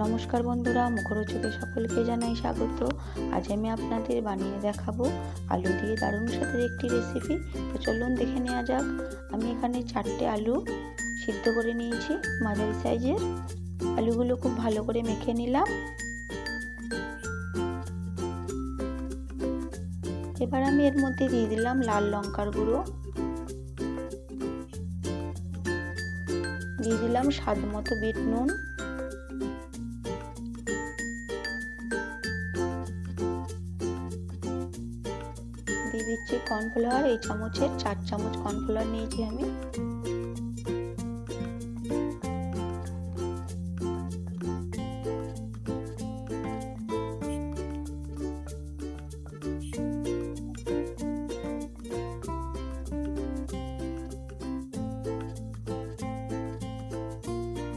নমস্কার বন্ধুরা, মুখরোচকে সকলকে জানাই স্বাগত। আজ আমি আপনাদের বানিয়ে দেখাবো আলু দিয়ে দারুণ স্বাদের একটি রেসিপি তো চলুন দেখে নেওয়া যাক। আমি এখানে চারটে আলু সিদ্ধ করে নিয়েছি, মাঝারি সাইজের। আলুগুলো খুব ভালো করে মেখে নিলাম। এবার আমি এর মধ্যে দিয়ে দিলাম লাল লঙ্কার গুঁড়ো। দিয়ে দিলাম স্বাদ মতো বিট নুন। দিয়ে দিচ্ছি কর্নফ্লাওয়ার, এই চামচের চার চামচ কর্নফ্লাওয়ার নিয়েছি আমি।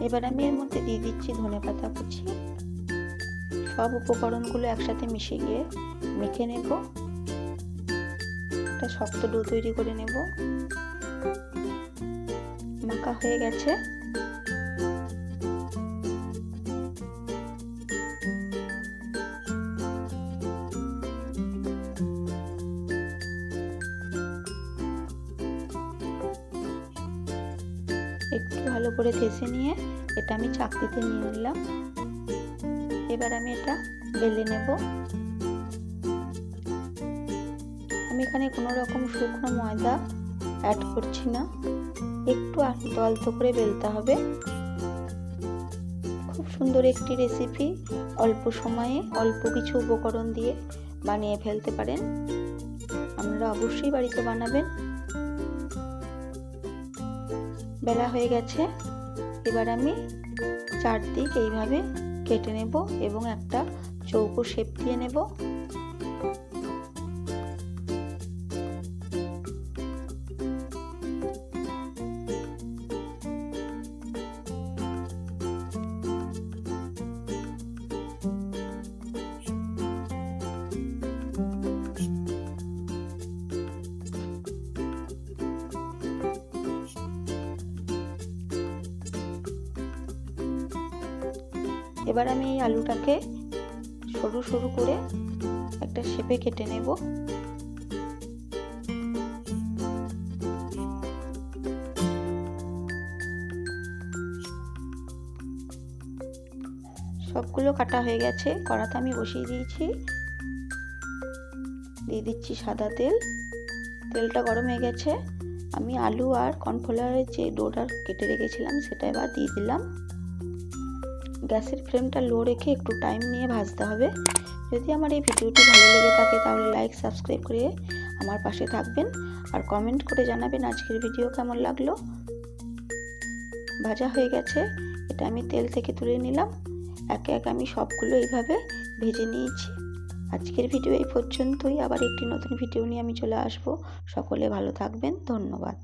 এবার আমি এর মধ্যে দিয়ে দিচ্ছি ধনে পাতা কুচি। সব উপকরণগুলো একসাথে মিশে গিয়ে মেখে নেব। একটা শক্ত ডো তৈরি করে নেব। মাখা হয়ে গেছে। একটু ভালো করে থেসে নিয়ে এটা আমি চাকরিতে নিয়ে নিলাম। এবার আমি এটা বেলে নেব। আমি এখানে কোনো রকম শুকনো ময়দা অ্যাড করছি না। একটু দলতো করে বেলতে হবে। খুব সুন্দর একটি রেসিপি অল্প সময়ে অল্প কিছু উপকরণ দিয়ে বানিয়ে ফেলতে পারেন। আপনারা অবশ্যই বাড়িতে বানাবেন। বেলা হয়ে গেছে। এবার আমি চারদিক এইভাবে কেটে নেব এবং একটা চৌকো শেপ দিয়ে নেব। এবার আমি এই আলুটাকে সরু সরু করে একটা শেপে কেটে নেব। সবগুলো কাটা হয়ে গেছে, কড়াতে আমি বসিয়ে দিয়েছি। দিয়ে দিচ্ছি সাদা তেল। তেলটা গরম হয়ে গেছে। আমি আলু আর কর্নফ্লাওয়ারের যে ডোটা কেটে রেখেছিলাম, সেটা এবার দিয়ে দিলাম। গ্যাসের ফ্লেমটা লো রেখে একটু টাইম নিয়ে ভাজতে হবে। যদি আমার এই ভিডিওটি ভালো লেগে থাকে তাহলে লাইক, সাবস্ক্রাইব করে আমার পাশে থাকবেন। আর কমেন্ট করে জানাবেন আজকের ভিডিও কেমন লাগল। ভাজা হয়ে গেছে, এটা আমি তেল থেকে তুলে নিলাম। একে একে আমি সবগুলো এইভাবে ভেজে নিয়েছি। আজকের ভিডিও এই পর্যন্তই। আবার একটি নতুন ভিডিও নিয়ে আমি চলে আসব। সকলে ভালো থাকবেন। ধন্যবাদ।